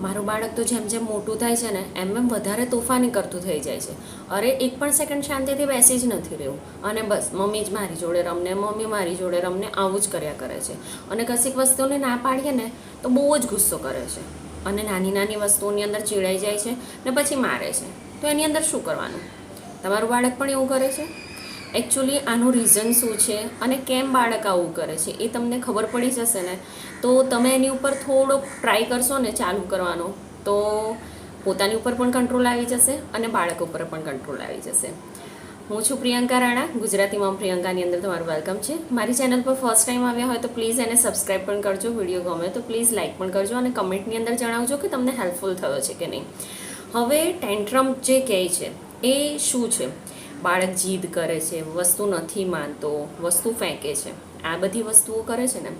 મારું બાળક તો જેમ જેમ મોટું થાય છે ને, એમ એમ વધારે તોફાની કરતું થઈ જાય છે. અરે, એક પણ સેકન્ડ શાંતિથી બેસી જ નથી રહ્યું અને બસ, મમ્મી જ મારી જોડે રમને, મમ્મી મારી જોડે રમને, આવું જ કર્યા કરે છે. અને કશીક વસ્તુને ના પાડીએ ને, તો બહુ જ ગુસ્સો કરે છે. અને નાની નાની વસ્તુઓની અંદર ચીડાઈ જાય છે ને, પછી મારે છે. તો એની અંદર શું કરવાનું? તમારું બાળક પણ એવું કરે છે? એકચ્યુઅલી આનું રીઝન શું છે અને કેમ બાળક આવું કરે છે એ તમને ખબર પડી જશે ને? તો તમે એની ઉપર થોડોક ટ્રાય કરશો ને ચાલુ કરવાનો, તો પોતાની ઉપર પણ કંટ્રોલ આવી જશે અને બાળક ઉપર પણ કંટ્રોલ આવી જશે. હું છું પ્રિયંકા રાણા ગુજરાતીમાં પ્રિયંકાની અંદર તમારું વેલકમ છે. મારી ચેનલ પર ફર્સ્ટ ટાઈમ આવ્યા હોય તો પ્લીઝ એને સબસ્ક્રાઈબ પણ કરજો વીડિયો ગમે તો પ્લીઝ લાઇક પણ કરજો અને કમેન્ટની અંદર જણાવજો કે તમને હેલ્પફુલ થયો છે કે નહીં. હવે ટેન્ટ્રમ જે કહે છે એ શું છે? બાળક જીદ કરે છે, વસ્તુ નથી માનતો, વસ્તુ ફેંકે છે. આ બધી વસ્તુઓ કરે છે ને.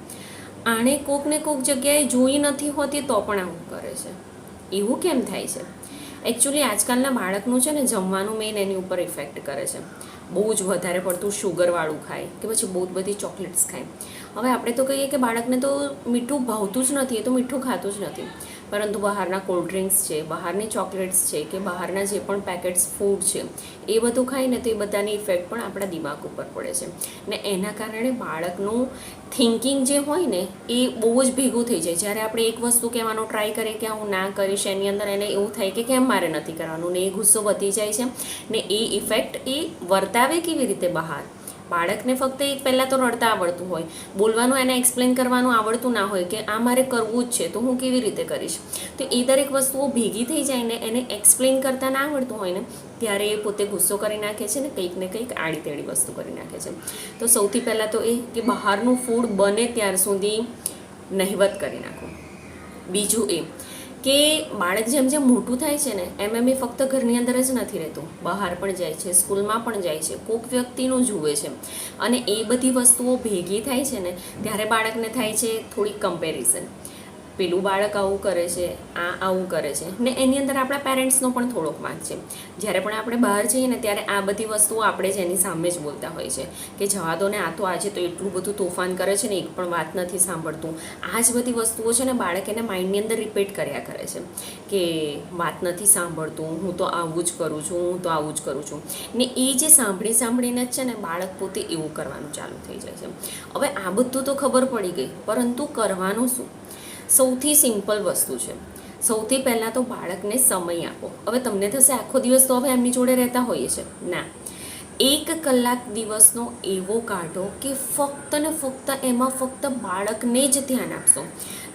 આણે કોક ને કોક જગ્યાએ જોઈ નથી હોતી તો પણ આવું કરે છે. એવું કેમ થાય છે? એકચ્યુઅલી આજકાલના બાળકનું છે ને જમવાનું મેઇન એની ઉપર ઇફેક્ટ કરે છે. બહુ જ વધારે પડતું શુગરવાળું ખાય કે પછી બહુ બધી ચોકલેટ્સ ખાય. હવે આપણે તો કહીએ કે બાળકને તો મીઠું ભાવતું જ નથી, એ તો મીઠું ખાતું જ નથી. પરંતુ બહારના કોલ્ડ ડ્રિંક્સ છે, બહારની ચોકલેટ્સ છે કે બહારના જે પણ પેકેટ્સ ફૂડ છે, એ બધું ખાઈ ને તો એ બધાની ઇફેક્ટ પણ આપણા દિમાગ ઉપર પડે છે. ને એના કારણે બાળકનું થિંકિંગ જે હોય ને, એ બહુ જ ભેગું થઈ જાય. જ્યારે આપણે એક વસ્તુ કહેવાનો ટ્રાય કરીએ કે હું ના કરીશ, એની અંદર એને એવું થાય કે કેમ મારે નથી કરવાનું, ને એ ગુસ્સો વધી જાય છે, ને એ ઇફેક્ટ એ વર્તાવે કેવી રીતે બહાર? બાળકને ફક્ત એક પહેલાં તો રડતા આવડતું હોય. બોલવાનું એને એક્સપ્લેન કરવાનું આવડતું ના હોય કે આ મારે કરવું જ છે, તો હું કેવી રીતે કરીશ? તો એ દરેક વસ્તુઓ ભેગી થઈ જાય ને એને એક્સપ્લેન કરતા ના આવડતું હોય ને, ત્યારે એ પોતે ગુસ્સો કરી નાખે છે ને કંઈક ને કંઈક આડી તેડી વસ્તુ કરી નાખે છે. તો સૌથી પહેલાં તો એ કે બહારનું ફૂડ બને ત્યાર સુધી નહિવત કરી નાખો. બીજું એ કે બાળક જેમ જેમ મોટું થાય છે ને, એમ એમ એ ફક્ત ઘરની અંદર જ નથી રહેતું. બહાર પણ જાય છે, સ્કૂલમાં પણ જાય છે કોઈક વ્યક્તિનું જુએ છે. અને એ બધી વસ્તુઓ ભેગી થાય છે ને, ત્યારે બાળકને થાય છે થોડી કમ્પેરિઝન પેલું બાળક આવું કરે છે, આ આવું કરે છે. ને એની અંદર આપણા પેરેન્ટ્સનો પણ થોડોક વાંક છે. જ્યારે પણ આપણે બહાર જઈએ ને ત્યારે આ બધી વસ્તુઓ આપણે જ એની સામે જ બોલતા હોય છે. કે જવા દો આ તો આજે તો એટલું બધું તોફાન કરે છે ને, એક પણ વાત નથી સાંભળતું. આ જ બધી વસ્તુઓ છે ને બાળક એને માઇન્ડની અંદર રિપીટ કર્યા કરે છે. કે વાત નથી સાંભળતું, હું તો આવું જ કરું છું, હું તો આવું જ કરું છું. ને એ જે સાંભળી સાંભળીને જ છે ને બાળક પોતે એવું કરવાનું ચાલુ થઈ જાય છે. હવે આ બધું તો ખબર પડી ગઈ, પરંતુ કરવાનું શું? સૌથી સિમ્પલ વસ્તુ છે. સૌથી પહેલાં તો બાળકને સમય આપો. હવે તમને થશે આખો દિવસ તો હવે એમની જોડે રહેતા હોઈએ છે. ના. એક કલાક દિવસનો એવો કાઢો કે ફક્ત ને ફક્ત એમાં ફક્ત બાળકને જ ધ્યાન આપશો.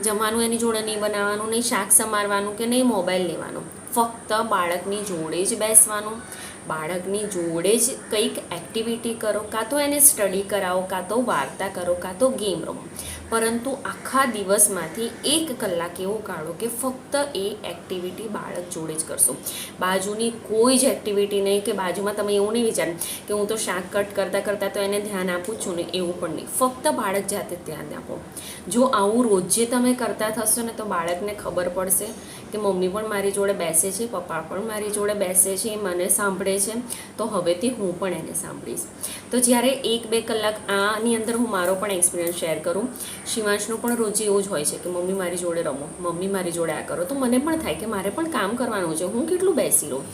જમવાનું એની જોડે નહીં બનાવવાનું, નહીં શાક સમારવાનું કે નહીં મોબાઈલ લેવાનો. ફક્ત બાળકની જોડે જ બેસવાનું, બાળકની જોડે જ કંઈક એક્ટિવિટી કરો, કાં તો એને સ્ટડી કરાવો, કાં તો વાર્તા કરો, કાં તો ગેમ રમો. પરંતુ આખા દિવસમાંથી એક કલાક એવો કાઢો કે ફક્ત એ એક્ટિવિટી બાળક જોડે જ કરશો. બાજુની કોઈ જ એક્ટિવિટી નહીં કે બાજુમાં તમે એવું નહીં વિચારો કે હું તો શાક કટ કરતાં કરતાં તો એને ધ્યાન આપું છું ને એવું પણ નહીં. ફક્ત બાળક જાતે ધ્યાન આપો. જો આવું રોજે તમે કરતા થશો ને તો બાળકને ખબર પડશે કે મમ્મી પણ મારી જોડે બેસે છે, પપ્પા પણ મારી જોડે બેસે છે મને સાંભળે છે, તો હવેથી હું પણ એને સાંભળીશ. તો જ્યારે એક બે કલાક આની અંદર હું મારો પણ એક્સપિરિયન્સ શેર કરું, શિવાંશનું પણ રોજ એવું જ હોય છે કે, મમ્મી મારી જોડે રમો, મમ્મી મારી જોડે આ કરો. તો મને પણ થાય કે મારે પણ કામ કરવાનું છે, હું કેટલું બેસી રહું.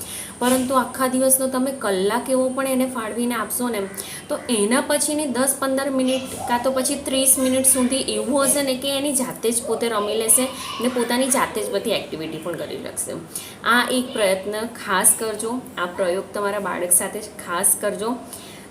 પરંતુ આખા દિવસનો તમે કલાક એવો પણ એને ફાળવીને આપશો ને, તો એના પછીની દસ પંદર મિનિટ કાં તો પછી ત્રીસ મિનિટ સુધી એવું હશે ને કે એની જાતે જ પોતે રમી લેશે ને પોતાની જાતે જ બધી એક્ટિવિટી પણ કરી શકશે આ એક પ્રયત્ન ખાસ કરજો, આ પ્રયોગ તમારા બાળક સાથે ખાસ કરજો.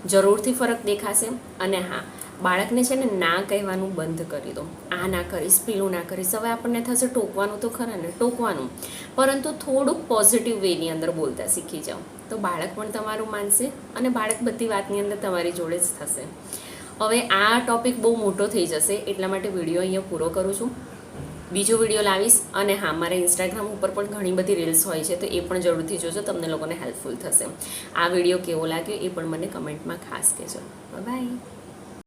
જરૂરથી ફરક દેખાશે. અને હા, બાળકને છે ને ના કહેવાનું બંધ કરી દો. આ ના કરીશ, પેલું ના કરીશ. હવે આપણને થશે ટોકવાનું તો ખરા ને, ટોકવાનું. પરંતુ થોડુંક પોઝિટિવ વેની અંદર બોલતા શીખી જાઓ. તો બાળક પણ તમારું માનશે અને બાળક બધી વાતની અંદર તમારી જોડે જ થશે. હવે આ ટોપિક બહુ મોટો થઈ જશે, એટલા માટે વીડિયો અહીંયા પૂરો કરું છું. બીજો વીડિયો લાવીશ અને હા, મારા ઇન્સ્ટાગ્રામ ઉપર પણ ઘણી બધી રીલ્સ હોય છે, તો એ પણ જરૂરથી જોજો, તમને લોકોને હેલ્પફુલ થશે. આ વીડિયો કેવો લાગ્યો એ પણ મને કમેન્ટમાં ખાસ કહેજો. બાય